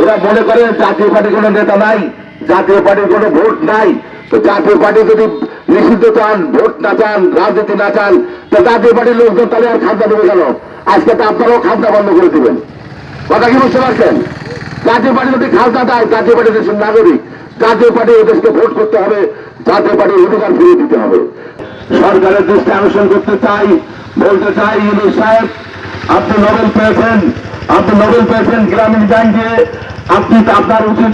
ওরা মনে করে জাতীয় পার্টির কোনো নেতা নাই, জাতীয় পার্টির কোনো ভোট নাই। তো জাতীয় পার্টি যদি নিষিদ্ধ চান, ভোট না চান, রাজনীতি না চান, তো জাতীয় পার্টির লোকজন তাহলে আর খাদ্য দেবে কেন? আজকে তো আপনারাও খাদ্য বন্ধ করে দিবেন। কথা কি বুঝতে পারছেন? জাতীয় পার্টি যদি খালতা দেয়, জাতীয় পার্টি দেশের নাগরিক, জাতীয় পার্টি এই দেশকে ভোট করতে হবে, জাতীয় পার্টির অধিকার ফিরিয়ে দিতে হবে। সরকারের দৃষ্টি আকর্ষণ করতে চাই, বলতে চাই ইউনুস সাহেব, আপনি নোবেল পেয়েছেন। আপনি নোবেল পেয়েছেন গ্রামীণ ব্যাংকে। আপনি আপনার উচিত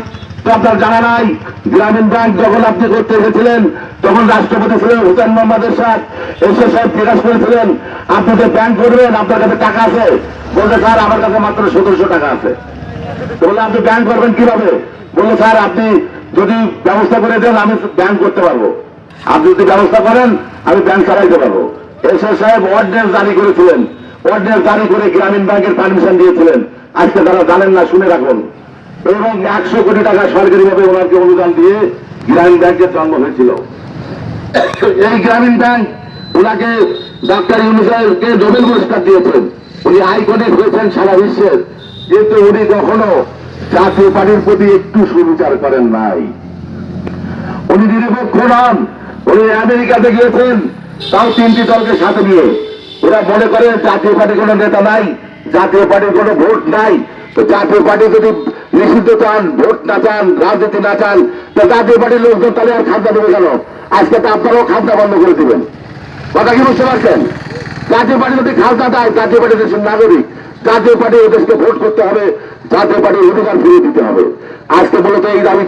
আপনার জানা নাই, গ্রামীণ ব্যাংক যখন আপনি করতে এসেছিলেন তখন রাষ্ট্রপতি ছিলেন হুসেন মোহাম্মদ এরশাদ। এসে সাহেব প্রকাশ করেছিলেন, আপনি যে ব্যাংক করবেন, আপনার কাছে টাকা আছে? বলতে স্যার, আমার কাছে মাত্র সতেরোশো টাকা আছে। বললে আপনি ব্যাংক করবেন কীভাবে? বলল, স্যার, আপনি যদি ব্যবস্থা করে দেন, আমি ব্যাংক করতে পারব। আপনি যদি ব্যবস্থা করেন, আমি ব্যাংক চালাইতে পারব। এসে সাহেব অর্ডিন্যান্স জারি করেছিলেন। অর্ডিন্যান্স জারি করে গ্রামীণ ব্যাংকের পারমিশন দিয়েছিলেন। আজকে তারা জানেন না, শুনে রাখুন। এবং একশো কোটি টাকা সরকারিভাবে ওনাকে অনুদান দিয়ে গ্রামীণ ব্যাংকের জন্ম হয়েছিল। এই গ্রামীণ ব্যাংক ওনাকে ডাক্তার ইউনুসাইকে নোবেল পুরস্কার দিয়েছেন। উনি আইকনিক হয়েছেন সারা বিশ্বের কিন্তু উনি কখনো জাতীয় পার্টির প্রতি একটু সুবিচার করেন নাই। উনি নিরপেক্ষ নন। উনি আমেরিকাতে গিয়েছেন, তাও তিনটি দলকে সাথে নিয়ে। ওরা মনে করে জাতীয় পার্টির কোনো নেতা নাই, জাতীয় পার্টির কোনো ভোট নাই। তো জাতীয় পার্টি যদি নিষিদ্ধ চান, ভোট না চান, রাজনীতি না চান, তো জাতীয় পার্টির লোকজন তাহলে আর খাদ্য দেবে কেন? আজকে তো আপনারাও খাদ্য বন্ধ করে দিবেন। কথা কি বুঝতে পারছেন? জাতীয় পার্টি যদি খালতা দেয়, জাতীয় পার্টি দেশের নাগরিক, জাতীয় পার্টি দেশকে ভোট করতে হবে, জাতীয় পার্টির অধিকার ফিরিয়ে দিতে হবে। আজকে মূলত এই দাবি